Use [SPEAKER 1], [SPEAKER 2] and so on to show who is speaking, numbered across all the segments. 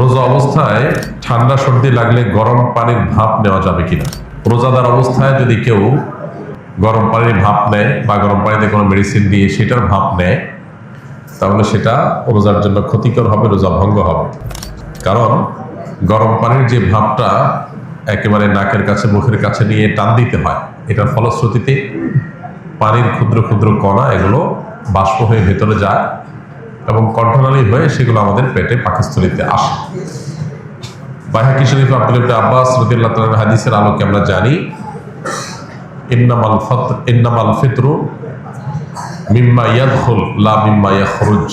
[SPEAKER 1] রোজা অবস্থায় ঠান্ডা সর্দি লাগলে গরম পানির ভাপ নেওয়া যাবে কিনা? রোজাদার অবস্থায় যদি কেউ গরম পানির ভাপ নেয় বা গরম পানিতে কোনো মেডিসিন দিয়ে সেটার ভাপ নেয়, তাহলে সেটা রোজার জন্য ক্ষতিকর হবে, রোজা ভঙ্গ হবে। কারণ গরম পানির যে ভাবটা একেবারে নাকের কাছে, মুখের কাছে নিয়ে টান দিতে হয়, এটার ফলশ্রুতিতে পানির ক্ষুদ্র ক্ষুদ্র কণা এগুলো বাষ্প হয়ে ভেতরে যায় এবং কণ্ঠনালী হয়ে সেগুলো আমাদের পেটে পাকস্থলিতে আসে। বাইহাকি শরীফ আব্দুল আব্বাস রদিল্লাহ হাদিসের আলোকে আমরা জানি, ইন্নামাল ফত, ইন্নামাল ফিতরু মিম্মা ইয়াদখুল, লা মিম্মা ইয়াখরুজ।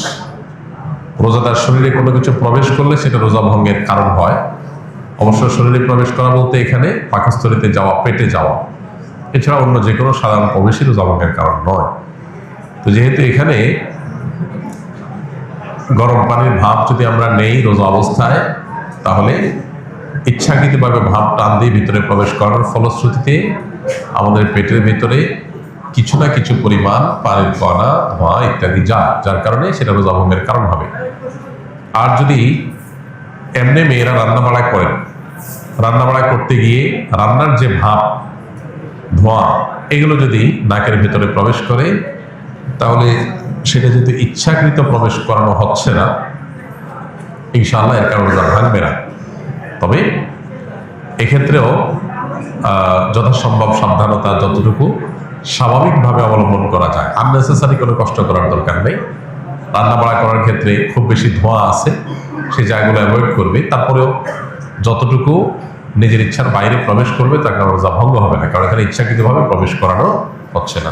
[SPEAKER 1] রোজাদার শরীরে কোনো কিছু প্রবেশ করলে সেটা রোজা ভঙ্গের কারণ হয়। অবশ্য শরীরে প্রবেশ করা বলতে এখানে পাকস্থলিতে যাওয়া, পেটে যাওয়া, এছাড়া অন্য যে কোনো সাধারণ প্রবেশই রোজা ভঙ্গের কারণ নয়। তো যেহেতু এখানে গরম পানির ভাব যদি আমরা নেই রোজা অবস্থায়, তাহলে ইচ্ছাকৃতভাবে ভাব টান দিয়ে ভিতরে প্রবেশ করার ফলশ্রুতিতে আমাদের পেটের ভিতরে কিছু না কিছু পরিমাণ পানির কণা, ধোঁয়া ইত্যাদি যা যার কারণে সেটা রোজা ভঙ্গের কারণ হবে। আর যদি এমনি মেয়েরা রান্না বাড়া করেন রান্না বাড়া করতে গিয়ে রান্নার যে ভাব, ধোঁয়া, এগুলো যদি নাকের ভিতরে প্রবেশ করে, তাহলে সেটা যদি ইচ্ছাকৃত প্রবেশ করানো হচ্ছে না, ইনশাআল্লাহ এর কারণে রোজা ভাঙবে না। তবে এক্ষেত্রেও যথাসম্ভব সাবধানতা যতটুকু স্বাভাবিকভাবে অবলম্বন করা যায়। আননেসেসারি কোনো কষ্ট করার দরকার নেই। রান্না বাড়া করার ক্ষেত্রে খুব বেশি ধোঁয়া আছে সেই জায়গাগুলো অ্যাভয়েড করবে। তারপরেও যতটুকু নিজের ইচ্ছার বাইরে প্রবেশ করবে, তার কারণে রোজা ভঙ্গ হবে না। কারণ এখানে ইচ্ছাকৃতভাবে প্রবেশ করানো হচ্ছে না।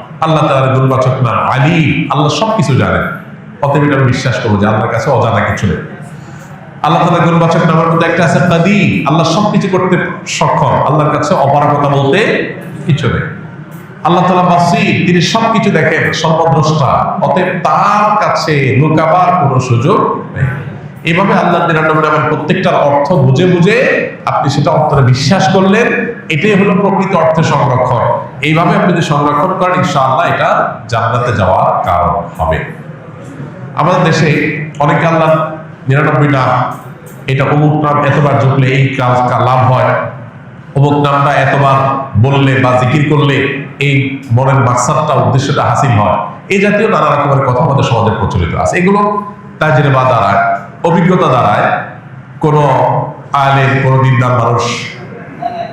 [SPEAKER 1] আল্লাহ তাআলার গুণবাচক নাম আলী আল্লাহ সবকিছু জানেন অতএব এটা আমি বিশ্বাস করব যে আল্লাহর কাছে অজানা কিছু নেই। আল্লাহ তালা গুণবাচক নামের মধ্যে একটা আছে কাদি আল্লাহ সবকিছু করতে সক্ষম। আল্লাহর কাছে অপারগতা বলতে কিছু নেই। আল্লাহ তালা বাসি তিনি সবকিছু দেখেন সর্বদ্রষ্টা অতএব তার কাছে লুকাবার কোনো সুযোগ নেই। এইভাবে আল্লাহ নিরানব্বই নামের প্রত্যেকটার অর্থ বুঝে বুঝে আপনি সেটা অর্থটা বিশ্বাস করলেন। এটাই হলো প্রকৃত অর্থে সংরক্ষণ। এইভাবে আপনি যদি সংরক্ষণ করেন, ইনশাআল্লাহ এটা জান্নাতে যাওয়ার কারণ হবে। আমাদের দেশে অনেকে আল্লাহ নিরানব্বই নাম, এটা অমুক নাম এতবার জুটলে এই কাজটা লাভ হয়। অমুক নামটা এতবার বললে বা জিকির করলে এই মনের মাকসাদটা, উদ্দেশ্যটা হাসিল হয়। এই জাতীয় নানা রকমের কথা আমাদের সমাজে প্রচলিত আছে। এগুলো তাজরে বা দ্বারায়, অভিজ্ঞতা দ্বারায় কোনো আলেম, কোনো দিনদার মানুষ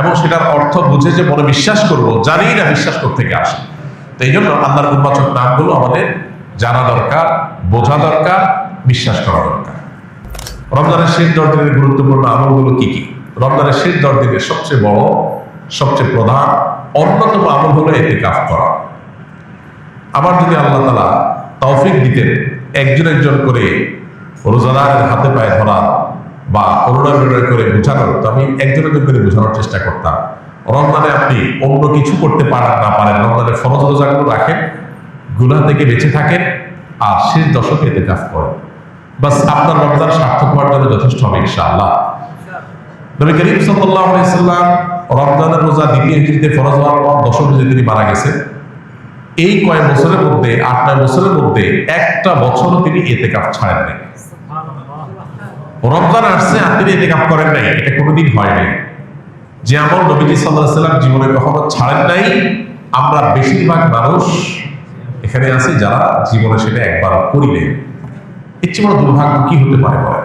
[SPEAKER 1] এবং সেটার অর্থ বুঝে যে মনে বিশ্বাস করব, জানি না বিশ্বাস করতে আসে। তো এই জন্য আল্লাহর গুণবাচক নামগুলো আমাদের জানা দরকার, বোঝা দরকার, বিশ্বাস করা দরকার। রমজানের শেষ দশ দিনের গুরুত্বপূর্ণ আমলগুলো কি কি? রমজানের শেষ দশ দিনের সবচেয়ে বড়, সবচেয়ে প্রধান, অন্যতম আমল হলো এতে কাজ করা। আবার যদি আল্লাহ তালা তৌফিক দিতেন, একজন একজন করে রোজাদারের হাতে পায়ে ধরা বা অনুনয় করে বোঝানোর তো আমি একজন একজন করে বোঝানোর চেষ্টা করতাম। রমজানে আপনি অন্য কিছু করতে পারেন না পারেন রমজানে ফরজ রোজাগুলো রাখেন, গুনাহ থেকে বেঁচে থাকেন, আর শেষ দশকে এতে কাজ করেন। বাস আপনার রমজান সার্থক হওয়ার জন্য যথেষ্ট হবে ইনশাআল্লাহ। নবী করিম সাল্লাল্লাহু আলাইহি সাল্লাম রমজানের রোজা দ্বিতীয় হিজরিতে ফরজ হওয়ার পর দশম হিজরিতে তিনি মারা গেছেন। এই কয়েক বছরের মধ্যে, আট নয় বছরের মধ্যে একটা বছরও তিনি এতে কাপ ছাড়েন নাই রমজান আসছে, আর তিনি এতে কাপ করেন নাই। এটা কোনোদিন হয় নাই। যে আমল নবীজি সাল্লাহ সাল্লাম জীবনে কখনো ছাড়েন নাই, আমরা বেশিরভাগ মানুষ এখানে আছি যারা জীবনে সেটা একবার করি নাই। এর চেয়ে বড় দুর্ভাগ্য কি হতে পারে বলে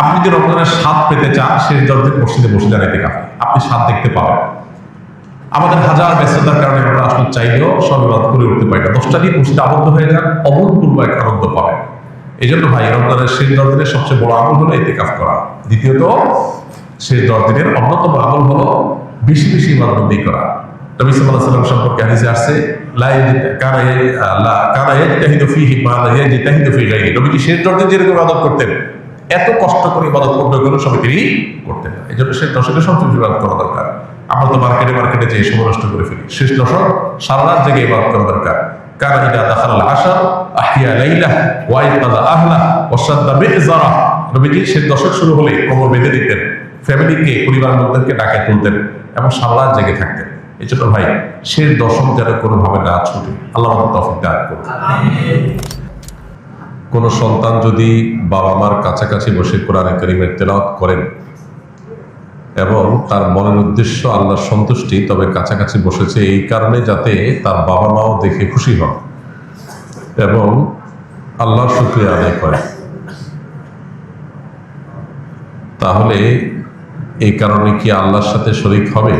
[SPEAKER 1] আপনি যদি রমজানের স্বাদ পেতে চান, শেষ দরজের মসজিদে বসে দাঁড়াইতে কাপে আপনি স্বাদ দেখতে পাবেন। আমাদের হাজার ব্যস্ততার কারণে আমরা আসলে চাইলেও সব করে উঠতে পারি না। দশটা দিন মসজিদে আবদ্ধ হয়ে যান, অভূতপূর্ব এক আনন্দ পাবেন। এই জন্য ভাই, রমজানের শেষ দশ দিনের সবচেয়ে বড় আমল হলো এতে কাজ করা। দ্বিতীয়ত, শেষ দশ দিনের অন্যতম আমল হলো বেশি বেশি ইবাদতবন্দি করা। নবী আলাইহি সাল্লাম সম্পর্কে হাদিসে আসছে, লা ইয়াজিদ, কানা লা, কানা ইয়াজতাহিদু ফীহি মা লা ইয়াজতাহিদু ফী করতেন, এত কষ্ট করে করতেন এই জন্য করা দরকার। আমরা তো মার্কেটে মার্কেটে যে নষ্ট করে ফেলি। শেষ দশক সারা রাত ইবাদত করা দরকার। কারণ ইদা দাখাল আশার আহিয়া লাইলা ওয়া আহলা ওয়া বিজারা নবীজি শেষ দশক শুরু হলে কোমর বেঁধে দিতেন, ফ্যামিলিকে পরিবার লোকদেরকে ডাকে তুলতেন এবং সারা জেগে থাকতেন। এই জন্য ভাই শেষ দশক যেন কোনোভাবে না ছুটে। আল্লাহ তফিক দান করুন। কোনো সন্তান যদি বাবা মার কাছাকাছি বসে কোরআনে করিমের তেলাওয়াত করেন এবং তার মনের উদ্দেশ্য আল্লাহর সন্তুষ্টি, তবে কাছাকাছি বসেছে এই কারণে যাতে তার বাবা মাও দেখে খুশি হন এবং আল্লাহর শুক্রিয়া আদায় করে। তাহলে এই কারণে কি আল্লাহর সাথে শরিক হবে?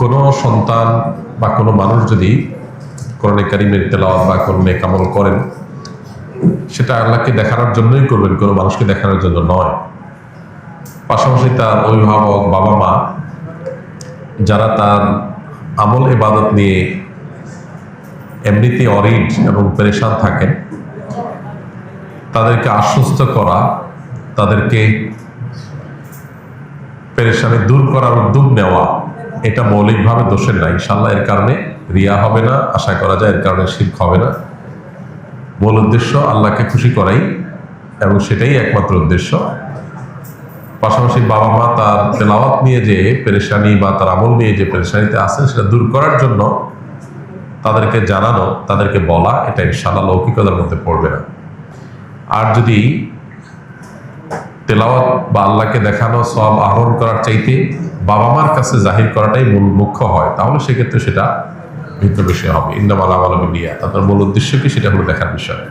[SPEAKER 1] কোনো সন্তান বা কোনো মানুষ যদি কোরআনে কারিমের তেলাওয়াত বা কোনো নেকামল করেন, সেটা আল্লাহকে দেখানোর জন্যই করবেন, কোনো মানুষকে দেখানোর জন্য নয়। পাশাপাশি তার অভিভাবক বাবা মা, যারা তার আমল ইবাদত নিয়ে এমনিতে অরিড এবং পেরেশান থাকেন, তাদেরকে আশ্বস্ত করা, তাদেরকে পেরেশানি দূর করার উদ্যোগ নেওয়া, এটা মৌলিকভাবে দোষের নাই ইনশাল্লাহ এর কারণে রিয়া হবে না, আশা করা যায় এর কারণে শির্ক হবে না। মূল উদ্দেশ্য আল্লাহকে খুশি করাই এবং সেটাই একমাত্র উদ্দেশ্য। পাশাপাশি বাবা মা তার তেলাওয়াত নিয়ে যে পেরেশানি বা তার আমল নিয়ে যে পেরেশানিতে আছেন, সেটা দূর করার জন্য তাদেরকে জানানো, তাদেরকে বলা, এটা ইনশাল্লাহ লৌকিকতার মধ্যে পড়বে না। আর যদি তেলাওয়াত বা আল্লাহকে দেখানো সব আহরণ করার চাইতে বাবা মার কাছে জাহির করাটাই মূল মুখ্য হয়, তাহলে সেক্ষেত্রে সেটা ভিন্ন বিষয় হবে। ইন্দামাল আমাল নিয়া তাদের মূল উদ্দেশ্য কি? সেটা হলো দেখার বিষয়।